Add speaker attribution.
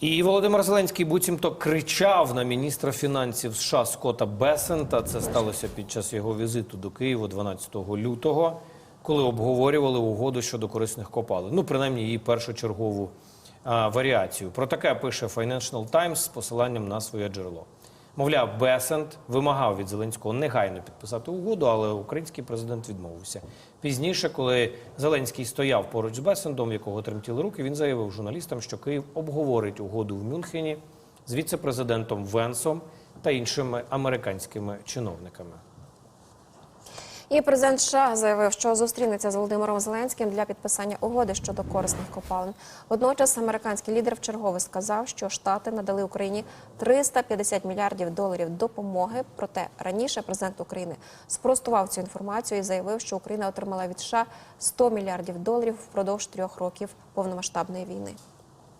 Speaker 1: І Володимир Зеленський буцімто кричав на міністра фінансів США Скотта Бесента. Це сталося під час його візиту до Києва 12 лютого, коли обговорювали угоду щодо корисних копалин. Ну, принаймні, її першочергову а, варіацію. Про таке пише Financial Times з посиланням на своє джерело. Мовляв, Бесент вимагав від Зеленського негайно підписати угоду, але український президент відмовився. Пізніше, коли Зеленський стояв поруч з Бесендом, якого тремтіли руки, він заявив журналістам, що Київ обговорить угоду в Мюнхені з віце-президентом Венсом та іншими американськими чиновниками.
Speaker 2: І президент США заявив, що зустрінеться з Володимиром Зеленським для підписання угоди щодо корисних копалин. Водночас американський лідер вчергове сказав, що штати надали Україні 350 мільярдів доларів допомоги. Проте раніше президент України спростував цю інформацію і заявив, що Україна отримала від США 100 мільярдів доларів впродовж трьох років повномасштабної війни.